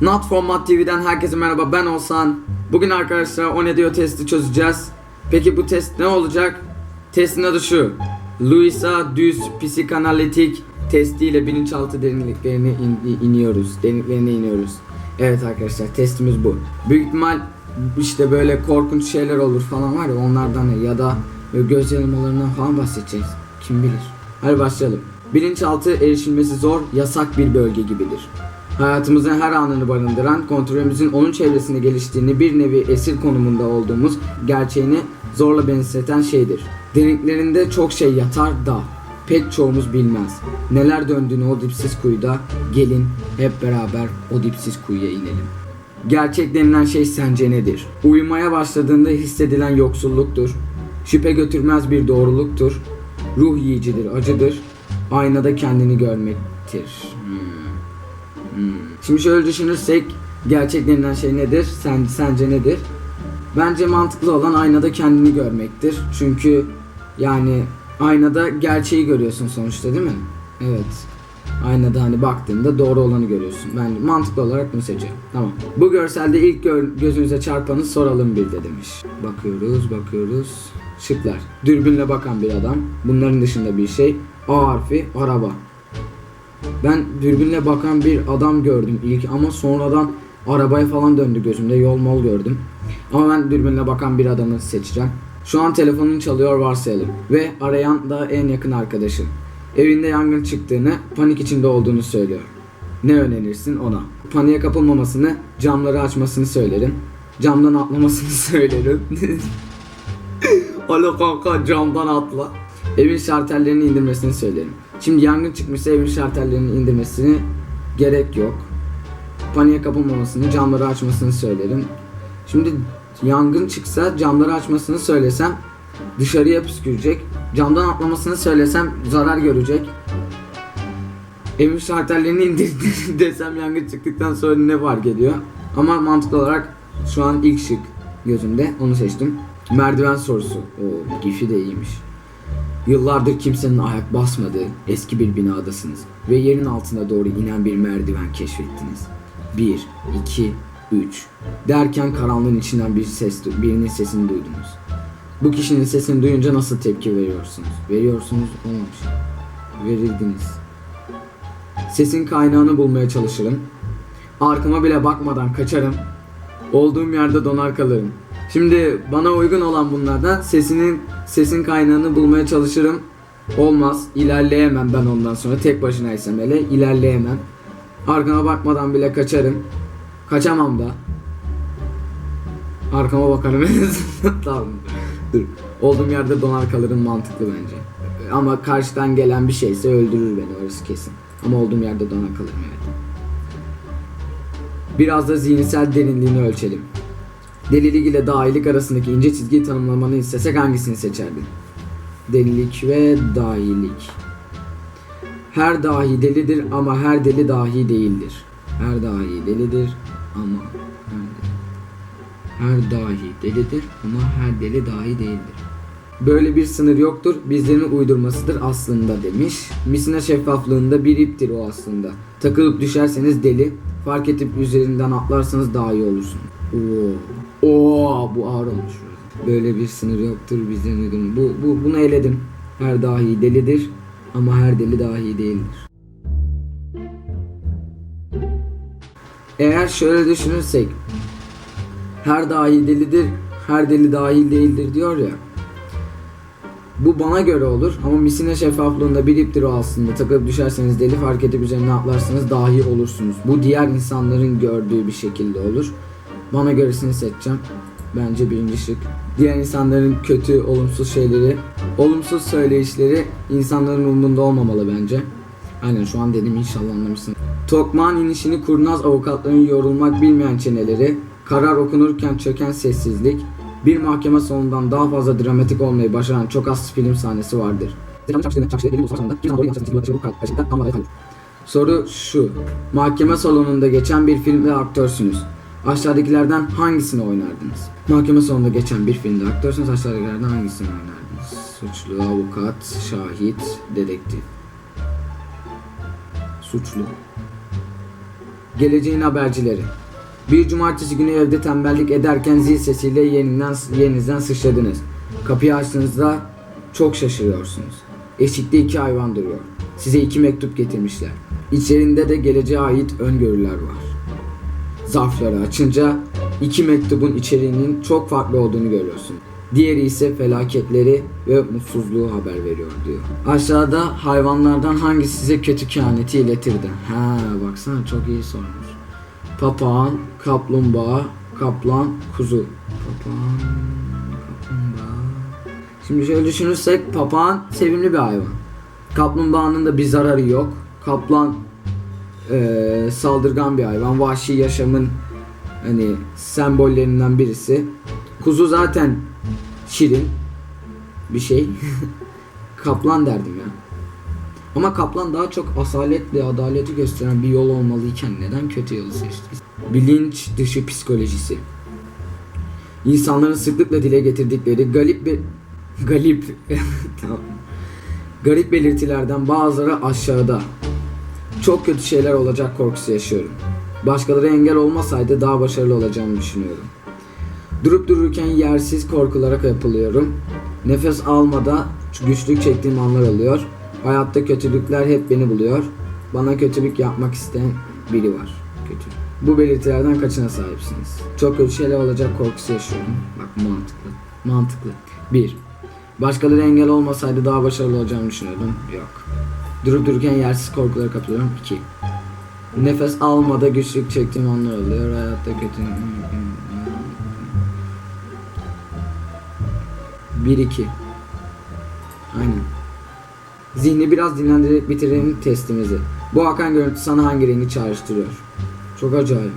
Not Format TV'den herkese merhaba ben Olsan. Bugün arkadaşlar o ne diyor testi çözeceğiz. Peki bu test ne olacak? Testin adı şu. Luisa Düz Psikanalitik testiyle bilinçaltı derinliklerine in- iniyoruz. Derinliklerine iniyoruz. Evet arkadaşlar testimiz bu. Büyük ihtimal işte böyle korkunç şeyler olur falan var ya onlardan ya da göz yanılmalarından falan bahsedeceğiz. Kim bilir. Hadi başlayalım. Bilinçaltı erişilmesi zor, yasak bir bölge gibidir. Hayatımızın her anını barındıran, kontrolümüzün onun çevresinde geliştiğini bir nevi esir konumunda olduğumuz gerçeğini zorla benimseten şeydir. Derinliklerinde çok şey yatar da pek çoğumuz bilmez. Neler döndüğünü o dipsiz kuyuda gelin hep beraber o dipsiz kuyuya inelim. Gerçek denilen şey sence nedir? Uyumaya başladığında hissedilen yoksulluktur. Şüphe götürmez bir doğruluktur. Ruh yiyicidir, acıdır. Aynada kendini görmektir. Hmm. Hmm. Şimdi şöyle düşünürsek gerçek şey nedir? Sen, sence nedir? Bence mantıklı olan aynada kendini görmektir. Çünkü yani aynada gerçeği görüyorsun sonuçta değil mi? Evet. Aynada hani baktığında doğru olanı görüyorsun. Ben mantıklı olarak bunu seçiyorum. Tamam. Bu görselde ilk gör- gözünüze çarpanı soralım bir de demiş. Bakıyoruz, bakıyoruz. Şıklar. Dürbünle bakan bir adam. Bunların dışında bir şey. A harfi araba. Ben dürbünle bakan bir adam gördüm ilk ama sonradan arabaya falan döndü gözümde. Yol mol gördüm. Ama ben dürbünle bakan bir adamı seçeceğim. Şu an telefonun çalıyor varsayalım. Ve arayan da en yakın arkadaşın. Evinde yangın çıktığını, panik içinde olduğunu söylüyor. Ne önerirsin ona? Paniğe kapılmamasını, camları açmasını söylerim. Camdan atlamasını söylerim. Alo kanka camdan atla. Evin şartellerini indirmesini söylerim. Şimdi yangın çıkmışsa evin şartellerini indirmesini gerek yok. Paniğe kapılmamasını, camları açmasını söylerim. Şimdi yangın çıksa camları açmasını söylesem dışarıya püskürecek. Camdan atlamasını söylesem zarar görecek. Evin şartellerini indir desem yangın çıktıktan sonra ne fark ediyor? Ama mantıklı olarak şu an ilk şık gözümde onu seçtim. Merdiven sorusu. O gifi de iyiymiş. Yıllardır kimsenin ayak basmadığı eski bir binadasınız ve yerin altına doğru inen bir merdiven keşfettiniz. 1, 2, 3 derken karanlığın içinden bir ses, birinin sesini duydunuz. Bu kişinin sesini duyunca nasıl tepki veriyorsunuz? Veriyorsunuz olmamış. Verildiniz. Sesin kaynağını bulmaya çalışırım. Arkama bile bakmadan kaçarım. Olduğum yerde donar kalırım. Şimdi bana uygun olan bunlardan sesinin sesin kaynağını bulmaya çalışırım. Olmaz. ilerleyemem ben ondan sonra. Tek başınaysam hele ilerleyemem. Arkama bakmadan bile kaçarım. Kaçamam da. Arkama bakarım en tamam. Dur. Olduğum yerde donar kalırım mantıklı bence. Ama karşıdan gelen bir şeyse öldürür beni orası kesin. Ama olduğum yerde donar kalırım evet. Biraz da zihinsel derinliğini ölçelim. Delilik ile dahilik arasındaki ince çizgiyi tanımlamanı istesek hangisini seçerdin? Delilik ve dahilik. Her dahi delidir ama her deli dahi değildir. Her dahi delidir ama her deli. Her dahi delidir ama her deli dahi değildir. Böyle bir sınır yoktur, bizlerin uydurmasıdır aslında demiş. Misina şeffaflığında bir iptir o aslında. Takılıp düşerseniz deli, fark edip üzerinden atlarsanız daha iyi olursun. Oo, Oo bu ağır olmuş. Böyle bir sınır yoktur, bizlerin uydurması. Bu, bu, bunu eledim. Her dahi delidir ama her deli dahi değildir. Eğer şöyle düşünürsek, her dahi delidir, her deli dahil değildir diyor ya. Bu bana göre olur ama misine şeffaflığında bir iptir o aslında. Takılıp düşerseniz deli fark edip üzerine atlarsanız dahi olursunuz. Bu diğer insanların gördüğü bir şekilde olur. Bana göresini seçeceğim. Bence birinci şık. Diğer insanların kötü, olumsuz şeyleri, olumsuz söyleyişleri insanların umurunda olmamalı bence. Aynen şu an dedim inşallah anlamışsın. Tokmağın inişini kurnaz avukatların yorulmak bilmeyen çeneleri, karar okunurken çöken sessizlik, bir mahkeme sonundan daha fazla dramatik olmayı başaran çok az film sahnesi vardır. Soru şu. Mahkeme salonunda geçen bir filmde aktörsünüz. Aşağıdakilerden hangisini oynardınız? Mahkeme salonunda geçen bir filmde aktörsünüz. Aşağıdakilerden hangisini oynardınız? Suçlu, avukat, şahit, dedektif. Suçlu. Geleceğin habercileri. Bir cumartesi günü evde tembellik ederken zil sesiyle yerinizden, yerinizden sıçradınız. Kapıyı açtığınızda çok şaşırıyorsunuz. Eşikte iki hayvan duruyor. Size iki mektup getirmişler. İçlerinde de geleceğe ait öngörüler var. Zarfları açınca iki mektubun içeriğinin çok farklı olduğunu görüyorsun. Diğeri ise felaketleri ve mutsuzluğu haber veriyor diyor. Aşağıda hayvanlardan hangisi size kötü kehaneti iletirdi? Ha baksana çok iyi sormuş. Papağan, kaplumbağa, kaplan, kuzu. Papağan, kaplumbağa. Şimdi şöyle düşünürsek papağan sevimli bir hayvan. Kaplumbağanın da bir zararı yok. Kaplan eee, saldırgan bir hayvan. Vahşi yaşamın hani sembollerinden birisi. Kuzu zaten şirin bir şey. kaplan derdim ya. Ama kaplan daha çok asaletle adaleti gösteren bir yol olmalıyken neden kötü yolu seçti? Bilinç dışı psikolojisi. İnsanların sıklıkla dile getirdikleri galip bir galip tamam. Garip belirtilerden bazıları aşağıda. Çok kötü şeyler olacak korkusu yaşıyorum. Başkaları engel olmasaydı daha başarılı olacağımı düşünüyorum. Durup dururken yersiz korkulara kapılıyorum. Nefes almada güçlük çektiğim anlar oluyor. Hayatta kötülükler hep beni buluyor. Bana kötülük yapmak isteyen biri var. Kötü. Bu belirtilerden kaçına sahipsiniz? Çok kötü şeyler olacak korkusu yaşıyorum. Bak mantıklı. Mantıklı. 1. Başkaları engel olmasaydı daha başarılı olacağımı düşünüyordum. Yok. Durup dururken yersiz korkulara kapılıyorum. 2. Nefes almada güçlük çektiğim anlar oluyor. Hayatta kötü... 1-2 Aynen. Zihni biraz dinlendirip bitirelim testimizi. Bu akan görüntü sana hangi rengi çağrıştırıyor? Çok acayip.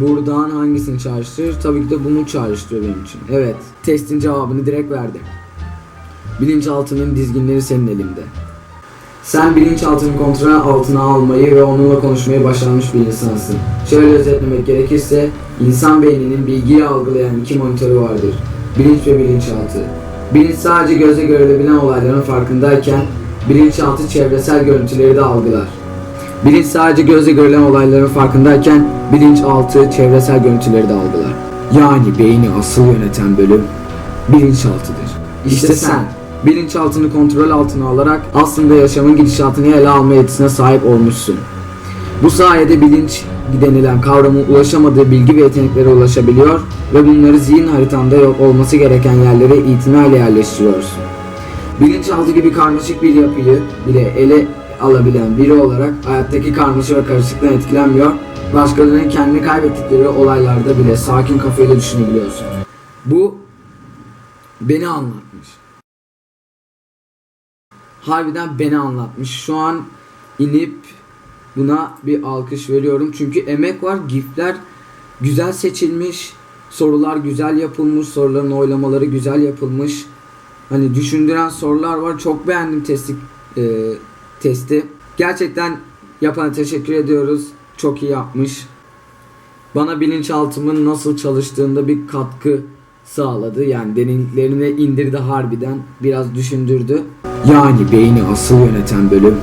Buradan hangisini çağrıştırır? Tabii ki de bunu çağrıştırıyor benim için. Evet, testin cevabını direkt verdi. Bilinçaltının dizginleri senin elinde. Sen bilinçaltını kontrol altına almayı ve onunla konuşmayı başarmış bir insansın. Şöyle özetlemek gerekirse, insan beyninin bilgiyi algılayan iki monitörü vardır. Bilinç ve bilinçaltı. Bilinç sadece gözle görülebilen olayların farkındayken, bilinçaltı çevresel görüntüleri de algılar. Bilinç sadece gözle görülen olayların farkındayken, bilinçaltı çevresel görüntüleri de algılar. Yani beyni asıl yöneten bölüm bilinçaltıdır. İşte sen bilinçaltını kontrol altına alarak aslında yaşamın gidişatını ele alma yetisine sahip olmuşsun. Bu sayede bilinç denilen kavramın ulaşamadığı bilgi ve yeteneklere ulaşabiliyor ve bunları zihin haritanda yok olması gereken yerlere itinayla yerleştiriyorsun. Bilinçaltı gibi karmaşık bir yapıyı bile ele alabilen biri olarak hayattaki karmaşa ve karışıklıktan etkilenmiyor, başkalarının kendini kaybettikleri olaylarda bile sakin kafayla düşünebiliyorsun. Bu beni anlatmış. Harbiden beni anlatmış. Şu an inip buna bir alkış veriyorum. Çünkü emek var. Gifler güzel seçilmiş. Sorular güzel yapılmış. Soruların oylamaları güzel yapılmış. Hani düşündüren sorular var. Çok beğendim testi. e, testi. Gerçekten yapana teşekkür ediyoruz. Çok iyi yapmış. Bana bilinçaltımın nasıl çalıştığında bir katkı sağladı. Yani derinliklerine indirdi harbiden. Biraz düşündürdü. Yani beyni asıl yöneten bölüm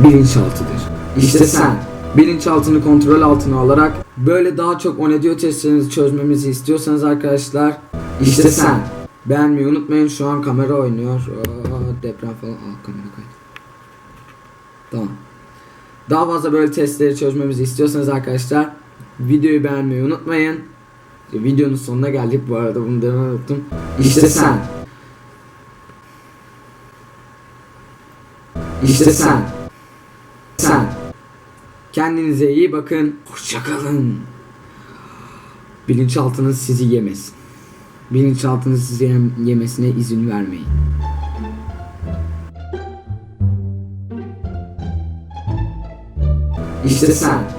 bilinçaltıdır. İşte sen bilinçaltını kontrol altına alarak böyle daha çok onediyo testlerinizi çözmemizi istiyorsanız arkadaşlar işte sen beğenmeyi unutmayın şu an kamera oynuyor Aa, deprem falan Aa, kamera kaydı tamam daha fazla böyle testleri çözmemizi istiyorsanız arkadaşlar videoyu beğenmeyi unutmayın videonun sonuna geldik bu arada bunu demeyi unuttum işte sen İşte sen. Sen. Kendinize iyi bakın. Hoşçakalın. Bilinçaltınız sizi yemesin. Bilinçaltınız sizi yem- yemesine izin vermeyin. İşte sen.